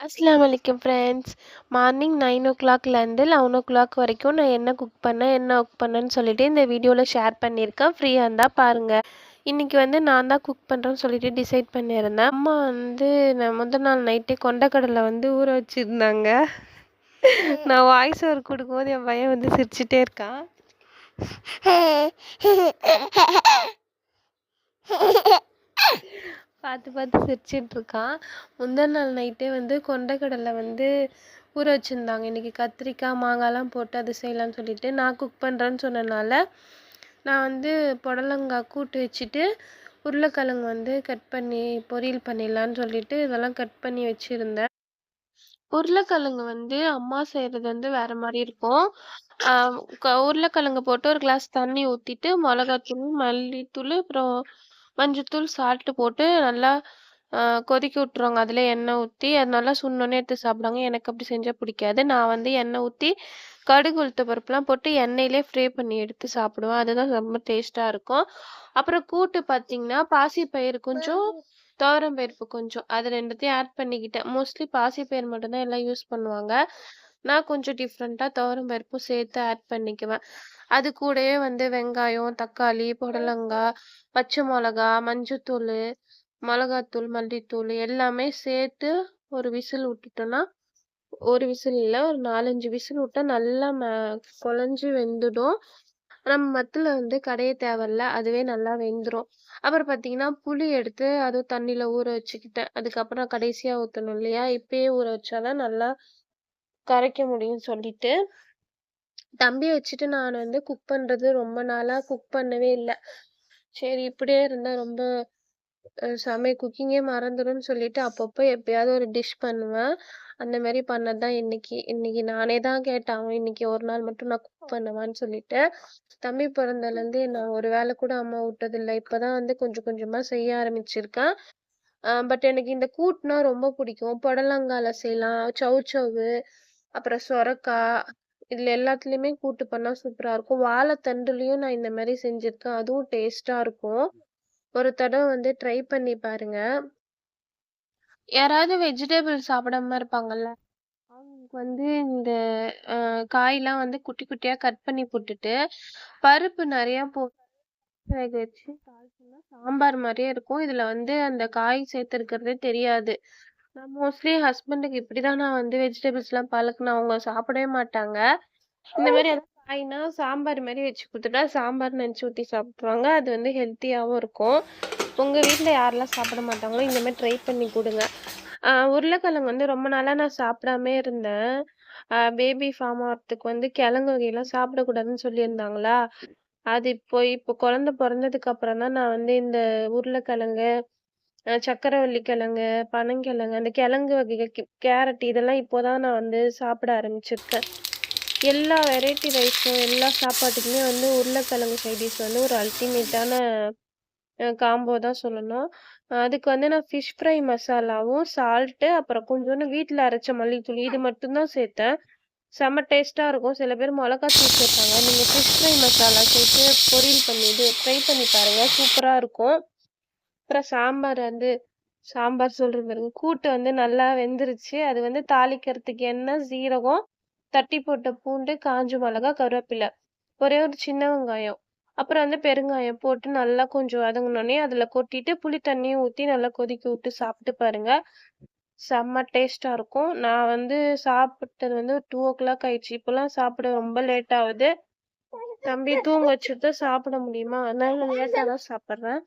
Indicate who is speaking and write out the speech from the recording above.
Speaker 1: அஸ்லாம் வலைக்கம் friends. Morning nine ஓ கிளாக்லேருந்து லெவன் ஓ கிளாக் வரைக்கும் நான் என்ன குக் பண்ணேன் என்ன குக் பண்ணேன்னு சொல்லிட்டு இந்த வீடியோவில் ஷேர் பண்ணியிருக்கேன். ஃப்ரீயாக இருந்தால் பாருங்கள் இன்றைக்கி வந்து நான் தான் குக் பண்ணுறேன்னு சொல்லிட்டு டிசைட் பண்ணியிருந்தேன். அம்மா வந்து நான் முதல் நாள் நைட்டே கொண்டக்கடலை வந்து ஊற வச்சுருந்தாங்க. நான் வாய்ஸ் ஓவர் கொடுக்கும்போது என் பையன் வந்து சிரிச்சிட்டே இருக்கான். பார்த்து பார்த்து சிரிச்சிட்ருக்கான் முந்தின நாள் நைட்டே வந்து கொண்டக்கடலை வந்து ஊற வச்சுருந்தாங்க. இன்றைக்கி கத்திரிக்காய் மாங்காய்லாம் போட்டு அது செய்யலான்னு சொல்லிட்டு நான் குக் பண்ணுறேன்னு சொன்னனால நான் வந்து புடலங்காய் கூட்டு வச்சுட்டு உருளைக்கிழங்கு வந்து கட் பண்ணி பொரியல் பண்ணிடலான்னு சொல்லிட்டு இதெல்லாம் கட் பண்ணி வச்சுருந்தேன். உருளைக்கிழங்கு வந்து அம்மா செய்கிறது வந்து வேறு மாதிரி இருக்கும். உருளைக்கிழங்கு போட்டு ஒரு கிளாஸ் தண்ணி ஊற்றிட்டு மிளகாத்தூள் மல்லித்தூள் அப்புறம் மஞ்சத்தூள் சால்ட்டு போட்டு நல்லா கொதிக்க விட்ருவாங்க அதில் எண்ணெய் ஊற்றி அது நல்லா சுண்ணோன்னே எடுத்து சாப்பிடுவாங்க. எனக்கு அப்படி செஞ்சால் பிடிக்காது. நான் வந்து எண்ணெய் ஊற்றி கடுகு உளுத்த பருப்புலாம் போட்டு எண்ணெயிலே ஃப்ரை பண்ணி எடுத்து சாப்பிடுவேன். அதுதான் ரொம்ப டேஸ்ட்டாக இருக்கும். அப்புறம் கூட்டு பார்த்தீங்கன்னா பாசிப்பயிறு கொஞ்சம் துவரம் பருப்பு கொஞ்சம் அது ரெண்டுத்தையும் ஆட் பண்ணிக்கிட்டேன். மோஸ்ட்லி பாசிப்பயிர் மட்டும்தான் எல்லாம் யூஸ் பண்ணுவாங்க. நான் கொஞ்சம் டிஃப்ரெண்ட்டாக துவரம் பருப்பும் சேர்த்து ஆட் பண்ணிக்குவேன். அது கூடவே வந்து வெங்காயம் தக்காளி புடலங்காய் பச்சை மிளகா மஞ்சத்தூள் மிளகாத்தூள் மல்லித்தூள் எல்லாமே சேர்த்து ஒரு விசில் விட்டுட்டோன்னா ஒரு விசில் இல்லை ஒரு நாலஞ்சு விசில் விட்டா நல்லா ம குழஞ்சி வெந்துடும். நம்ம மத்தில் வந்து கடைய தேவையில்ல அதுவே நல்லா வெந்துடும் அப்புறம் பார்த்தீங்கன்னா புளி எடுத்து அதுவும் தண்ணியில் ஊற வச்சுக்கிட்டேன். அதுக்கப்புறம் கடைசியாக ஊற்றணும் இல்லையா? இப்பயே ஊற வச்சாதான் நல்லா கரைக்க முடியும்னு சொல்லிட்டு தம்பியை வச்சுட்டு நான் வந்து குக் பண்ணுறது ரொம்ப நாளாக குக் பண்ணவே இல்லை. சரி இப்படியே இருந்தால் ரொம்ப சமையல் குக்கிங்கே மறந்துடும் சொல்லிட்டு அப்பப்போ எப்பயாவது ஒரு டிஷ் பண்ணுவேன். அந்த மாதிரி பண்ணது தான் இன்னைக்கு. இன்னைக்கு நானே தான் கேட்டேன். அவன் இன்னைக்கு ஒரு நாள் மட்டும் நான் குக் பண்ணுவான்னு சொல்லிட்டு. தம்பி பிறந்ததுலேருந்து நான் ஒரு வேலை கூட அம்மா விட்டதில்லை. இப்போ தான் வந்து கொஞ்சம் கொஞ்சமாக செய்ய ஆரம்பிச்சிருக்கேன். பட் எனக்கு இந்த கூட்டுனா ரொம்ப பிடிக்கும். புடலங்கால செய்யலாம் சவுச்சவு அப்புறம் சொரக்காய் இதில் எல்லாத்துலேயுமே கூட்டு பண்ணால் சூப்பராக இருக்கும். வாழைத்தண்டுலேயும் நான் இந்த மாதிரி செஞ்சுருக்கேன். அதுவும் டேஸ்ட்டாக இருக்கும். ஒரு தடவை வந்து ட்ரை பண்ணி பாருங்க. யாராவது வெஜிடபிள் சாப்பிடாம இருப்பாங்கல்ல அவங்களுக்கு வந்து இந்த காயெல்லாம் வந்து குட்டி குட்டியாக கட் பண்ணி போட்டுட்டு பருப்பு நிறையா போட்டு வேக வச்சு சாம்பார் மாதிரியே இருக்கும். இதில் வந்து அந்த காய் சேர்த்துருக்கிறதே தெரியாது. நான் மோஸ்ட்லி ஹஸ்பண்டுக்கு இப்படி தான் நான் வந்து வெஜிடபிள்ஸ்லாம் பழக்கினேன். அவங்க சாப்பிடவே மாட்டாங்க. இந்த மாதிரி எதாவது காய்னா சாம்பார் மாதிரி வச்சு கொடுத்துட்டா சாம்பார் நினச்சி ஊற்றி சாப்பிட்ருவாங்க அது வந்து ஹெல்த்தியாகவும் இருக்கும். உங்கள் வீட்டில் யாரெல்லாம் சாப்பிட மாட்டாங்களோ இந்த மாதிரி ட்ரை பண்ணி கொடுங்க. உருளைக்கிழங்கு வந்து ரொம்ப நாளாக நான் சாப்பிடாமே இருந்தேன். பேபி ஃபார்ம் ஆகிறதுக்கு வந்து கிழங்கு வகையெல்லாம் சாப்பிடக்கூடாதுன்னு சொல்லியிருந்தாங்களா? அது இப்போ இப்போ குழந்த பிறந்ததுக்கு அப்புறம் தான் நான் வந்து இந்த உருளைக்கிழங்கு சக்கரவள்ளி கிழங்கு பனங்கிழங்கு அந்த கிழங்கு வகைகள் கேரட் இதெல்லாம் இப்போதான் நான் வந்து சாப்பிட ஆரம்பிச்சிருக்கேன். எல்லா வெரைட்டி ரைஸும் எல்லா சாப்பாட்டுக்குமே வந்து உருளைக்கிழங்கு சைடிஸ் வந்து ஒரு அல்டிமேட்டான காம்போ தான் சொல்லணும். அதுக்கு வந்து நான் ஃபிஷ் ஃப்ரை மசாலாவும் சால்ட்டு அப்புறம் கொஞ்சோண்டு வீட்டில் அரைச்ச மல்லித்தூள் இது மட்டும்தான் சேர்த்தேன். செம்ம டேஸ்ட்டாக இருக்கும். சில பேர் மிளகாத்தூள் சேர்ப்பாங்க. நீங்கள் ஃபிஷ் ஃப்ரை மசாலா சேர்த்து பொரியல் பண்ணி இது ஃப்ரை பண்ணி பாருங்கள் சூப்பராக இருக்கும். அப்புறம் சாம்பார் வந்து சாம்பார் சொல்கிறது பாருங்க. கூட்டு வந்து நல்லா வெந்துருச்சு. அது வந்து தாளிக்கிறதுக்கு எண்ணெய் சீரகம் தட்டி போட்ட பூண்டு காஞ்ச மிளகா கருவேப்பிலை. ஒரே ஒரு சின்ன வெங்காயம். அப்புறம் வந்து பெருங்காயம் போட்டு நல்லா கொஞ்சம் வதங்கினோடனே அதில் கொட்டிட்டு புளி தண்ணியும் ஊற்றி நல்லா கொதிக்க விட்டு சாப்பிட்டு பாருங்க. செம்ம டேஸ்ட்டாக இருக்கும். நான் வந்து சாப்பிட்டது வந்து டூ ஓ கிளாக் ஆயிடுச்சு. இப்போலாம் சாப்பிட ரொம்ப லேட் ஆகுது. தம்பி தூங்க வச்சுட்டு தான் சாப்பிட முடியுமா? அதனால லேட்டாக தான் சாப்பிட்றேன்.